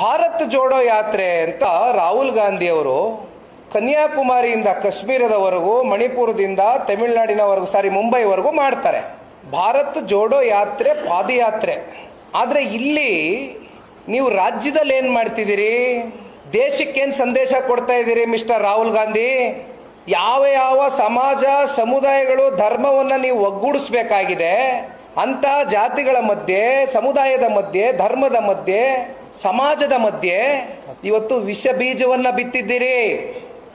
ಭಾರತ್ ಜೋಡೋ ಯಾತ್ರೆ ಅಂತ ರಾಹುಲ್ ಗಾಂಧಿ ಅವರು ಕನ್ಯಾಕುಮಾರಿಯಿಂದ ಕಾಶ್ಮೀರದವರೆಗೂ, ಮಣಿಪುರದಿಂದ ತಮಿಳುನಾಡಿನವರೆಗೂ, ಸಾರಿ ಮುಂಬೈವರೆಗೂ ಮಾಡ್ತಾರೆ. ಭಾರತ್ ಜೋಡೋ ಯಾತ್ರೆ ಪಾದಯಾತ್ರೆ. ಆದರೆ ಇಲ್ಲಿ ನೀವು ರಾಜ್ಯದಲ್ಲಿ ಏನು ಮಾಡ್ತಿದ್ದೀರಿ? ದೇಶಕ್ಕೇನು ಸಂದೇಶ ಕೊಡ್ತಾ ಇದ್ದೀರಿ ಮಿಸ್ಟರ್ ರಾಹುಲ್ ಗಾಂಧಿ? ಯಾವ ಯಾವ ಸಮಾಜ, ಸಮುದಾಯಗಳು ಧರ್ಮವನ್ನು ನೀವು ಒಗ್ಗೂಡಿಸ್ಬೇಕಾಗಿದೆ? ಅಂತ ಜಾತಿಗಳ ಮಧ್ಯೆ, ಸಮುದಾಯದ ಮಧ್ಯೆ, ಧರ್ಮದ ಮಧ್ಯೆ ಸಮಾಜದ ಮಧ್ಯೆ ಇವತ್ತು ವಿಷ ಬೀಜವನ್ನ ಬಿತ್ತಿದ್ದೀರಿ.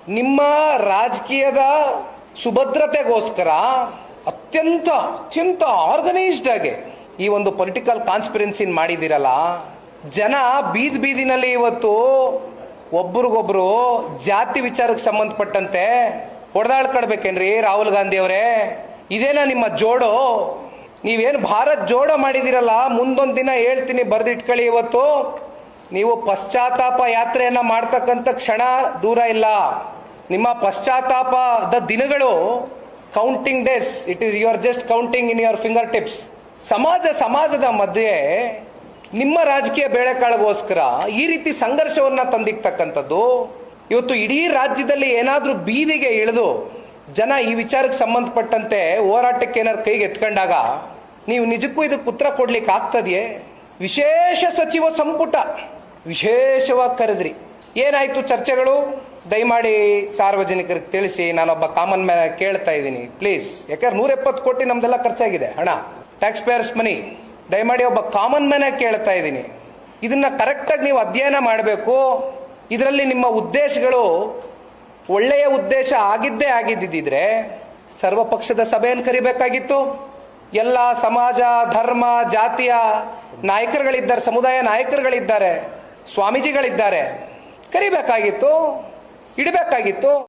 ನಿಮ್ಮ ರಾಜಕೀಯದ ಸುಭದ್ರತೆಗೋಸ್ಕರ ಅತ್ಯಂತ ಅತ್ಯಂತ ಆರ್ಗನೈಸ್ಡ್ ಆಗಿ ಈ ಒಂದು ಪೊಲಿಟಿಕಲ್ ಕಾನ್ಸ್ಪಿರೆನ್ಸಿ ಮಾಡಿದಿರಲ್ಲ ಜನ ಬೀದ್ ಬೀದಿನಲ್ಲಿ ಇವತ್ತು ಒಬ್ರಿಗೊಬ್ರು ಜಾತಿ ವಿಚಾರಕ್ಕೆ ಸಂಬಂಧಪಟ್ಟಂತೆ ಹೊಡೆದಾಡ್ಕೊಡ್ಬೇಕೇನ್ರಿ ರಾಹುಲ್ ಗಾಂಧಿ ಅವರೇ? ಇದೇನಾ ನಿಮ್ಮ ಜೋಡೋ? ನೀವೇನು ಭಾರತ್ ಜೋಡೋ ಮಾಡಿದಿರಲ್ಲ ಮುಂದೊಂದು ದಿನ ಹೇಳ್ತೀನಿ ಬರ್ದಿಟ್ಕೊಳ್ಳಿ ಇವತ್ತು. ನೀವು ಪಶ್ಚಾತ್ತಾಪ ಯಾತ್ರೆಯನ್ನ ಮಾಡ್ತಕ್ಕಂಥ ಕ್ಷಣ ದೂರ ಇಲ್ಲ. ನಿಮ್ಮ ಪಶ್ಚಾತ್ತಾಪದ ದಿನಗಳು counting days it is your just counting in your finger tips ಸಮಾಜ ಸಮಾಜದ ಮಧ್ಯೆ ನಿಮ್ಮ ರಾಜಕೀಯ ಬೇಳೆಕಾಳಗೋಸ್ಕರ ಈ ರೀತಿ ಸಂಘರ್ಷವನ್ನ ತಂದಿಕ್ತಕ್ಕಂಥದ್ದು ಇವತ್ತು ಇಡೀ ರಾಜ್ಯದಲ್ಲಿ ಏನಾದರೂ ಬೀದಿಗೆ ಇಳಿದು ಜನ ಈ ವಿಚಾರಕ್ಕೆ ಸಂಬಂಧಪಟ್ಟಂತೆ ಹೋರಾಟಕ್ಕೆ ಏನಾದ್ರು ಕೈಗೆ ಎತ್ಕೊಂಡಾಗ ನೀವು ನಿಜಕ್ಕೂ ಇದಕ್ಕೆ ಉತ್ತರ ಕೊಡ್ಲಿಕ್ಕೆ ಆಗ್ತದೆಯೇ? ವಿಶೇಷ ಸಚಿವ ಸಂಪುಟ. ವಿಶೇಷವಾಗಿ ಕರೆದ್ರಿ. ಏನಾಯ್ತು ಚರ್ಚೆಗಳು? ದಯಮಾಡಿ ಸಾರ್ವಜನಿಕರಿಗೆ ತಿಳಿಸಿ, ನಾನೊಬ್ಬ ಕಾಮನ್ ಮ್ಯಾನ್ ಕೇಳ್ತಾ ಇದ್ದೀನಿ. ಪ್ಲೀಸ್ ಯಾಕಂದ್ರೆ ನೂರ ಎಪ್ಪತ್ತು ಕೋಟಿ ನಮ್ದೆಲ್ಲ ಖರ್ಚಾಗಿದೆ. ಹಣ ಟ್ಯಾಕ್ಸ್ ಪೇಯರ್ಸ್ ಮನಿ ದಯಮಾಡಿ ಒಬ್ಬ ಕಾಮನ್ ಮ್ಯಾನ್ ಕೇಳ್ತಾ ಇದ್ದೀನಿ. ಇದನ್ನ ಕರೆಕ್ಟಾಗಿ ನೀವು ಅಧ್ಯಯನ ಮಾಡಬೇಕು. ಇದರಲ್ಲಿ ನಿಮ್ಮ ಉದ್ದೇಶಗಳು ಒಳ್ಳೆಯ ಉದ್ದೇಶ ಆಗಿದ್ದೇ ಆಗಿದ್ದಿದ್ರೆ ಸರ್ವಪಕ್ಷದ ಸಭೆಯನ್ನು ಕರಿಬೇಕಾಗಿತ್ತು. ಎಲ್ಲ ಸಮಾಜ, ಧರ್ಮ, ಜಾತಿಯ ನಾಯಕರುಗಳಿದ್ದಾರೆ, ಸಮುದಾಯ ನಾಯಕರುಗಳಿದ್ದಾರೆ. ಸ್ವಾಮೀಜಿಗಳಿದ್ದಾರೆ. ಕರಿಬೇಕಾಗಿತ್ತು ಇಡಬೇಕಾಗಿತ್ತು.